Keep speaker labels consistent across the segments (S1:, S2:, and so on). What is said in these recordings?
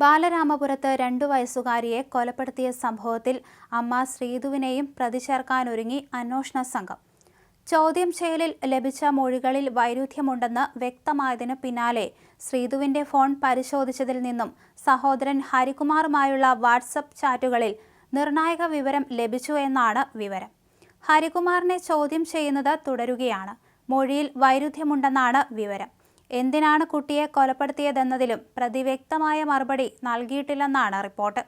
S1: ബാലരാമപുരത്ത് രണ്ടു വയസ്സുകാരിയെ കൊലപ്പെടുത്തിയ സംഭവത്തിൽ അമ്മ ശ്രീധുവിനെയും പ്രതി ചേർക്കാനൊരുങ്ങി അന്വേഷണ സംഘം. ചോദ്യം ചെയ്യലിൽ ലഭിച്ച മൊഴികളിൽ വൈരുദ്ധ്യമുണ്ടെന്ന് വ്യക്തമായതിനു പിന്നാലെ ശ്രീധുവിന്റെ ഫോൺ പരിശോധിച്ചതിൽ നിന്നും സഹോദരൻ ഹരികുമാറുമായുള്ള വാട്സപ്പ് ചാറ്റുകളിൽ നിർണായക വിവരം ലഭിച്ചു എന്നാണ് വിവരം. ഹരികുമാറിനെ ചോദ്യം ചെയ്യുന്നത് തുടരുകയാണ്. മൊഴിയിൽ വൈരുദ്ധ്യമുണ്ടെന്നാണ് വിവരം. എന്തിനാണ് കുട്ടിയെ കൊലപ്പെടുത്തിയതെന്നതിലും പ്രതി വ്യക്തമായ മറുപടി നൽകിയിട്ടില്ലെന്നാണ് റിപ്പോർട്ട്.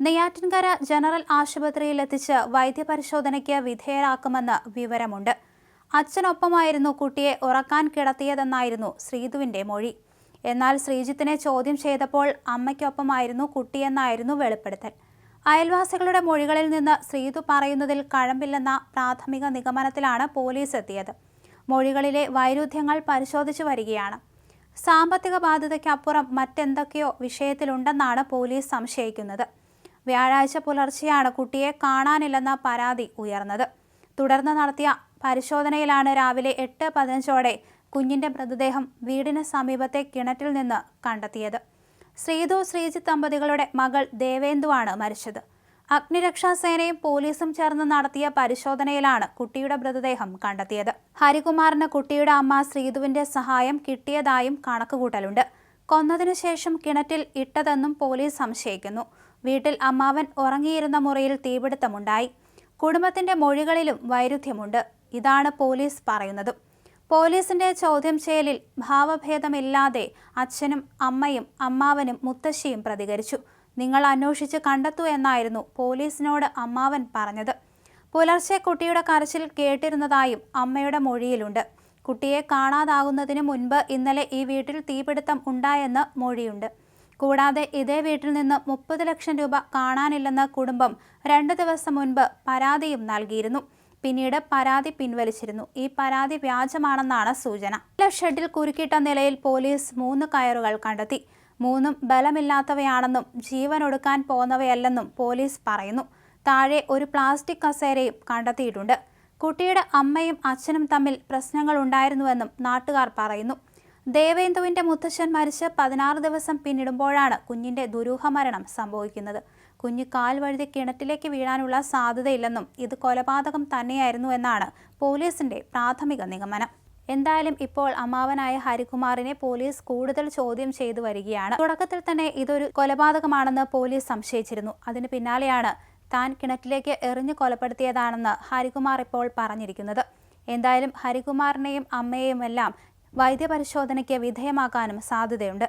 S1: നെയ്യാറ്റിൻകര ജനറൽ ആശുപത്രിയിൽ എത്തിച്ച് വൈദ്യപരിശോധനയ്ക്ക് വിധേയരാക്കുമെന്ന് വിവരമുണ്ട്. അച്ഛനൊപ്പമായിരുന്നു കുട്ടിയെ ഉറക്കാൻ കിടത്തിയതെന്നായിരുന്നു ശ്രീധുവിന്റെ മൊഴി. എന്നാൽ ശ്രീജിത്തിനെ ചോദ്യം ചെയ്തപ്പോൾ അമ്മയ്ക്കൊപ്പമായിരുന്നു കുട്ടിയെന്നായിരുന്നു വെളിപ്പെടുത്തൽ. അയൽവാസികളുടെ മൊഴികളിൽ നിന്ന് ശ്രീതു പറയുന്നതിൽ കഴമ്പില്ലെന്ന പ്രാഥമിക നിഗമനത്തിലാണ് പോലീസ് എത്തിയത്. മൊഴികളിലെ വൈരുദ്ധ്യങ്ങൾ പരിശോധിച്ചു വരികയാണ്. സാമ്പത്തിക ബാധ്യതയ്ക്കപ്പുറം മറ്റെന്തൊക്കെയോ വിഷയത്തിലുണ്ടെന്നാണ് പോലീസ് സംശയിക്കുന്നത്. വ്യാഴാഴ്ച പുലർച്ചെയാണ് കുട്ടിയെ കാണാനില്ലെന്ന പരാതി ഉയർന്നത്. തുടർന്ന് നടത്തിയ പരിശോധനയിലാണ് രാവിലെ എട്ട് പതിനഞ്ചോടെ കുഞ്ഞിന്റെ മൃതദേഹം വീടിന് സമീപത്തെ കിണറ്റിൽ നിന്ന് കണ്ടെത്തിയത്. ശ്രീധു ശ്രീജിത്ത് ദമ്പതികളുടെ മകൾ ദേവേന്ദുവാണ് മരിച്ചത്. അഗ്നിരക്ഷാസേനയും പോലീസും ചേർന്ന് നടത്തിയ പരിശോധനയിലാണ് കുട്ടിയുടെ മൃതദേഹം കണ്ടെത്തിയത്. ഹരികുമാറിന് കുട്ടിയുടെ അമ്മ ശ്രീധുവിന്റെ സഹായം കിട്ടിയതായും കണക്കുകൂട്ടലുണ്ട്. കൊന്നതിനു ശേഷം കിണറ്റിൽ ഇട്ടതെന്നും പോലീസ് സംശയിക്കുന്നു. വീട്ടിൽ അമ്മാവൻ ഉറങ്ങിയിരുന്ന മുറിയിൽ തീപിടുത്തമുണ്ടായി. കുടുംബത്തിന്റെ മൊഴികളിലും വൈരുദ്ധ്യമുണ്ട്. ഇതാണ് പോലീസ് പറയുന്നത്. പോലീസിന്റെ ചോദ്യം ചെയ്യലിൽ ഭാവഭേദമില്ലാതെ അച്ഛനും അമ്മയും അമ്മാവനും മുത്തശ്ശിയും പ്രതികരിച്ചു. നിങ്ങൾ അന്വേഷിച്ച് കണ്ടെത്തൂ എന്നായിരുന്നു പോലീസിനോട് അമ്മാവൻ പറഞ്ഞത്. പുലർച്ചെ കുട്ടിയുടെ കരച്ചിൽ കേട്ടിരുന്നതായും അമ്മയുടെ മൊഴിയിലുണ്ട്. കുട്ടിയെ കാണാതാകുന്നതിന് മുൻപ് ഇന്നലെ ഈ വീട്ടിൽ തീപിടുത്തം ഉണ്ടായെന്ന് മൊഴിയുണ്ട്. കൂടാതെ ഇതേ വീട്ടിൽ നിന്ന് മുപ്പത് ലക്ഷം രൂപ കാണാനില്ലെന്ന് കുടുംബം രണ്ട് ദിവസം മുൻപ് പരാതിയും നൽകിയിരുന്നു. പിന്നീട് പരാതി പിൻവലിച്ചിരുന്നു. ഈ പരാതി വ്യാജമാണെന്നാണ് സൂചന. ഷെഡിൽ കുരുക്കിട്ട നിലയിൽ പോലീസ് മൂന്ന് കയറുകൾ കണ്ടെത്തി. മൂന്നും ബലമില്ലാത്തവയാണെന്നും ജീവനൊടുക്കാൻ പോന്നവയല്ലെന്നും പോലീസ് പറയുന്നു. താഴെ ഒരു പ്ലാസ്റ്റിക് കസേരയും കണ്ടെത്തിയിട്ടുണ്ട്. കുട്ടിയുടെ അമ്മയും അച്ഛനും തമ്മിൽ പ്രശ്നങ്ങൾ ഉണ്ടായിരുന്നുവെന്നും നാട്ടുകാർ പറയുന്നു. ദേവേന്ദുവിന്റെ മുത്തച്ഛൻ മരിച്ച് പതിനാറ് ദിവസം പിന്നിടുമ്പോഴാണ് കുഞ്ഞിന്റെ ദുരൂഹമരണം സംഭവിക്കുന്നത്. കുഞ്ഞ് കാൽ വഴുതി കിണറ്റിലേക്ക് വീഴാനുള്ള സാധ്യതയില്ലെന്നും ഇത് കൊലപാതകം തന്നെയായിരുന്നു എന്നാണ് പോലീസിന്റെ പ്രാഥമിക നിഗമനം. എന്തായാലും ഇപ്പോൾ അമ്മാവനായ ഹരികുമാറിനെ പോലീസ് കൂടുതൽ ചോദ്യം ചെയ്തു വരികയാണ്. തുടക്കത്തിൽ തന്നെ ഇതൊരു കൊലപാതകമാണെന്ന് പോലീസ് സംശയിച്ചിരുന്നു. അതിന് പിന്നാലെയാണ് താൻ കിണറ്റിലേക്ക് എറിഞ്ഞു കൊലപ്പെടുത്തിയതാണെന്ന് ഹരികുമാർ ഇപ്പോൾ പറഞ്ഞിരിക്കുന്നത്. എന്തായാലും ഹരികുമാറിനെയും അമ്മയെയും എല്ലാം വൈദ്യപരിശോധനയ്ക്ക് വിധേയമാക്കാനും സാധ്യതയുണ്ട്.